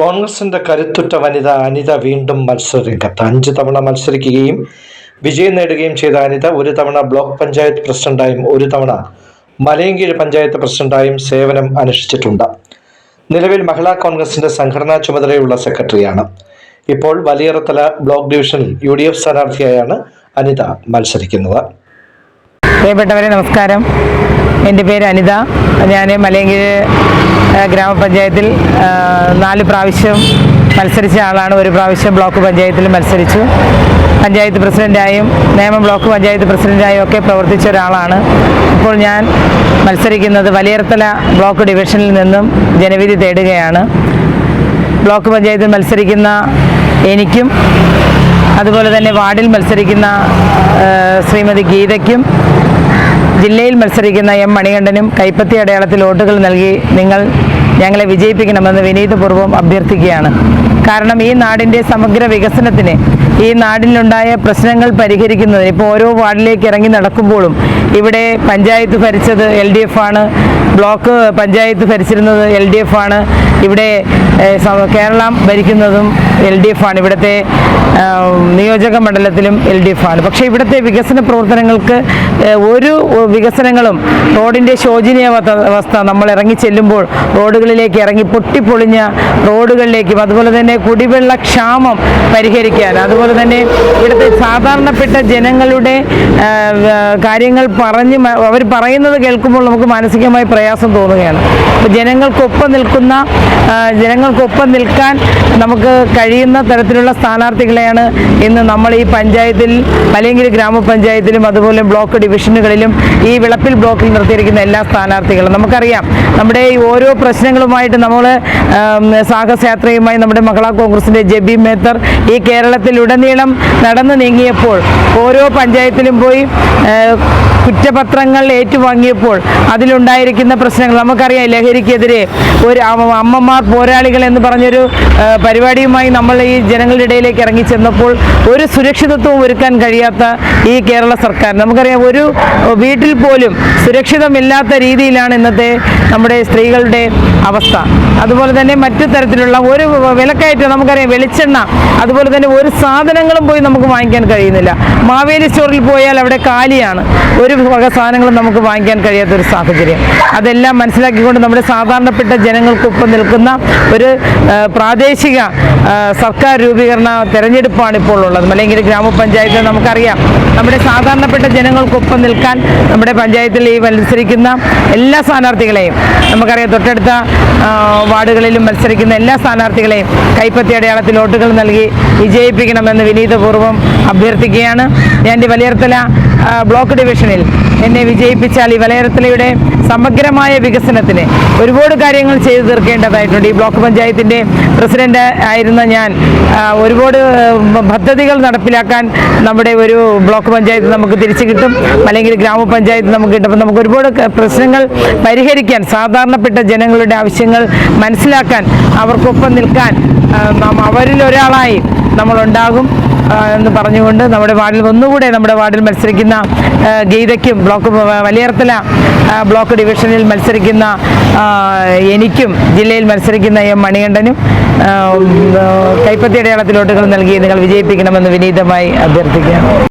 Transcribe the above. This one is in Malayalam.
കോൺഗ്രസിന്റെ കരുത്തുറ്റ വനിത അനിത വീണ്ടും മത്സരരംഗത്ത് അഞ്ച് തവണ മത്സരിക്കുകയും വിജയം നേടുകയും ചെയ്ത അനിത ഒരു തവണ ബ്ലോക്ക് പഞ്ചായത്ത് പ്രസിഡന്റായും ഒരു തവണ മലയങ്കീഴ് പഞ്ചായത്ത് പ്രസിഡന്റായും സേവനം അനുഷ്ഠിച്ചിട്ടുണ്ട്. നിലവിൽ മഹിളാ കോൺഗ്രസിന്റെ സംഘടനാ ചുമതലയുള്ള സെക്രട്ടറിയാണ്. ഇപ്പോൾ വലിയറത്തല ബ്ലോക്ക് ഡിവിഷനിൽ യു ഡി എഫ് സ്ഥാനാർത്ഥിയായാണ് അനിത മത്സരിക്കുന്നത്. പ്രിയപ്പെട്ടവരെ നമസ്കാരം. എന്റെ പേര് അനിത. ഞാൻ മലയങ്കിഴ് ഗ്രാമപഞ്ചായത്തിൽ നാല് പ്രാവശ്യം മത്സരിച്ച ആളാണ്. ഒരു പ്രാവശ്യം ബ്ലോക്ക് പഞ്ചായത്തിൽ മത്സരിച്ചു. പഞ്ചായത്ത് പ്രസിഡന്റായും നേമം ബ്ലോക്ക് പഞ്ചായത്ത് പ്രസിഡന്റായും ഒക്കെ പ്രവർത്തിച്ച ഒരാളാണ്. ഇപ്പോൾ ഞാൻ മത്സരിക്കുന്നത് വലിയർത്തല ബ്ലോക്ക് ഡിവിഷനിൽ നിന്നും ജനവിധി തേടുകയാണ്. ബ്ലോക്ക് പഞ്ചായത്തിൽ മത്സരിക്കുന്ന എനിക്കും അതുപോലെ തന്നെ വാർഡിൽ മത്സരിക്കുന്ന ശ്രീമതി ഗീതയ്ക്കും ജില്ലയിൽ മത്സരിക്കുന്ന എം മണികണ്ഠനും കൈപ്പത്തി അടയാളത്തിൽ വോട്ടുകൾ നൽകി നിങ്ങൾ ഞങ്ങളെ വിജയിപ്പിക്കണമെന്ന് വിനീതപൂർവം അഭ്യർത്ഥിക്കുകയാണ്. കാരണം ഈ നാടിന്റെ സമഗ്ര വികസനത്തിന് ഈ നാടിലുണ്ടായ പ്രശ്നങ്ങൾ പരിഹരിക്കുന്നതിന് ഇപ്പോൾ ഓരോ വാർഡിലേക്ക് ഇറങ്ങി നടക്കുമ്പോഴും ഇവിടെ പഞ്ചായത്ത് ഭരിച്ചത് എൽ ഡി എഫ് ആണ് ബ്ലോക്ക് പഞ്ചായത്ത് ഭരിച്ചിരുന്നത് എൽ ഡി എഫ് ആണ് ഇവിടെ കേരളം ഭരിക്കുന്നതും എൽ ഡി എഫ് ആണ്. ഇവിടുത്തെ നിയോജക മണ്ഡലത്തിലും എൽ ഡി എഫ് ആണ് പക്ഷേ ഇവിടുത്തെ വികസന പ്രവർത്തനങ്ങൾക്ക് ഒരു വികസനങ്ങളും റോഡിന്റെ ശോചനീയാവസ്ഥ അവസ്ഥ നമ്മൾ ഇറങ്ങി ചെല്ലുമ്പോൾ റോഡുകളിലേക്ക് ഇറങ്ങി പൊട്ടിപ്പൊളിഞ്ഞ റോഡുകളിലേക്കും അതുപോലെ തന്നെ കുടിവെള്ള ക്ഷാമം പരിഹരിക്കാൻ അതുപോലെ തന്നെ ഇവിടുത്തെ സാധാരണപ്പെട്ട ജനങ്ങളുടെ കാര്യങ്ങൾ പറഞ്ഞ് അവർ പറയുന്നത് കേൾക്കുമ്പോൾ നമുക്ക് മാനസികമായി പ്രയാസം തോന്നുകയാണ്. അപ്പോൾ ജനങ്ങൾക്കൊപ്പം നിൽക്കുന്ന ജനങ്ങൾക്കൊപ്പം നിൽക്കാൻ നമുക്ക് കഴിയുന്ന തരത്തിലുള്ള സ്ഥാനാർത്ഥികളെയാണ് ഇന്ന് നമ്മൾ ഈ പഞ്ചായത്തിൽ അല്ലെങ്കിൽ ഗ്രാമപഞ്ചായത്തിലും അതുപോലെ ബ്ലോക്ക് ഡിവിഷനുകളിലും ഈ വിളപ്പിൽ ബ്ലോക്കിൽ നിർത്തിയിരിക്കുന്ന എല്ലാ സ്ഥാനാർത്ഥികളും നമുക്കറിയാം. നമ്മുടെ ഈ ഓരോ പ്രശ്നങ്ങളുമായിട്ട് നമ്മൾ സാഹസയാത്രയുമായി നമ്മുടെ മഹിളാ കോൺഗ്രസിന്റെ ജബി മേത്തർ ഈ കേരളത്തിലുടനീളം നടന്നു നീങ്ങിയപ്പോൾ ഓരോ പഞ്ചായത്തിലും പോയി കുറ്റപത്രങ്ങൾ ഏറ്റുവാങ്ങിയപ്പോൾ അതിലുണ്ടായിരിക്കുന്ന പ്രശ്നങ്ങൾ നമുക്കറിയാം. ലഹരിക്കെതിരെ ഒരു അമ്മമാർ പോരാളികൾ എന്ന് പറഞ്ഞൊരു പരിപാടിയുമായി നമ്മൾ ഈ ജനങ്ങളുടെ ഇടയിലേക്ക് ഇറങ്ങി ചെന്നപ്പോൾ ഒരു സുരക്ഷിതത്വം ഒരുക്കാൻ കഴിയാത്ത ഈ കേരള സർക്കാർ. നമുക്കറിയാം ഒരു വീട്ടിൽ പോലും സുരക്ഷിതമില്ലാത്ത രീതിയിലാണ് ഇന്നത്തെ നമ്മുടെ സ്ത്രീകളുടെ അവസ്ഥ. അതുപോലെ തന്നെ മറ്റു തരത്തിലുള്ള ഒരു വിലക്കയറ്റം നമുക്കറിയാം വെളിച്ചെണ്ണ. അതുപോലെ തന്നെ ഒരു സാധനങ്ങളും പോയി നമുക്ക് വാങ്ങിക്കാൻ കഴിയുന്നില്ല. മാവേലി സ്റ്റോറിൽ പോയാൽ അവിടെ കാലിയാണ്. ഒരു വക സാധനങ്ങളും നമുക്ക് വാങ്ങിക്കാൻ കഴിയാത്ത ഒരു സാഹചര്യം. അതെല്ലാം മനസ്സിലാക്കിക്കൊണ്ട് നമ്മുടെ സാധാരണപ്പെട്ട ജനങ്ങൾക്കൊപ്പം നിൽക്കുന്ന ഒരു പ്രാദേശിക സർക്കാർ രൂപീകരണ തെരഞ്ഞെടുപ്പാണ് ഇപ്പോൾ ഉള്ളത്. മലയങ്കിരി ഗ്രാമപഞ്ചായത്ത് നമുക്കറിയാം. നമ്മുടെ സാധാരണപ്പെട്ട ജനങ്ങൾക്കൊപ്പം നിൽക്കാൻ നമ്മുടെ പഞ്ചായത്തിൽ ഈ മത്സരിക്കുന്ന എല്ലാ സ്ഥാനാർത്ഥികളെയും നമുക്കറിയാം തൊട്ടടുത്ത വാർഡുകളിലും മത്സരിക്കുന്ന എല്ലാ സ്ഥാനാർത്ഥികളെയും കൈപ്പത്തി അടയാളത്തിൽ വോട്ടുകൾ നൽകി വിജയിപ്പിക്കണമെന്ന് വിനീതപൂർവം അഭ്യർത്ഥിക്കുകയാണ്. ഞാൻ വലിയർത്തല ബ്ലോക്ക് ഡിവിഷനിൽ എന്നെ വിജയിപ്പിച്ചാൽ ഈ വലയറത്തലയുടെ സമഗ്രമായ വികസനത്തിന് ഒരുപാട് കാര്യങ്ങൾ ചെയ്തു തീർക്കേണ്ടതായിട്ടുണ്ട്. ഈ ബ്ലോക്ക് പഞ്ചായത്തിന്റെ പ്രസിഡന്റ് ആയിരുന്ന ഞാൻ ഒരുപാട് പദ്ധതികൾ നടപ്പിലാക്കാൻ നമ്മുടെ ഒരു ബ്ലോക്ക് പഞ്ചായത്ത് നമുക്ക് തിരിച്ചു കിട്ടും. അല്ലെങ്കിൽ ഗ്രാമപഞ്ചായത്ത് നമുക്ക് കിട്ടും. അപ്പം നമുക്ക് ഒരുപാട് പ്രശ്നങ്ങൾ പരിഹരിക്കാൻ സാധാരണപ്പെട്ട ജനങ്ങളുടെ ആവശ്യങ്ങൾ മനസ്സിലാക്കാൻ അവർക്കൊപ്പം നിൽക്കാൻ നാം അവരിൽ ഒരാളായി നമ്മളുണ്ടാകും. എന്ന് പറഞ്ഞുകൊണ്ട് നമ്മുടെ വാർഡിൽ ഒന്നുകൂടെ നമ്മുടെ വാർഡിൽ മത്സരിക്കുന്ന ഗീതയ്ക്കും ബ്ലോക്ക് വലിയർത്തല ബ്ലോക്ക് ഡിവിഷനിൽ മത്സരിക്കുന്ന എനിക്കും ജില്ലയിൽ മത്സരിക്കുന്ന എം മണികണ്ഠനും കൈപ്പത്തി അടയാളത്തിൽ വോട്ടുകൾ നൽകി നിങ്ങൾ വിജയിപ്പിക്കണമെന്ന് വിനീതമായി അഭ്യർത്ഥിക്കുകയാണ്.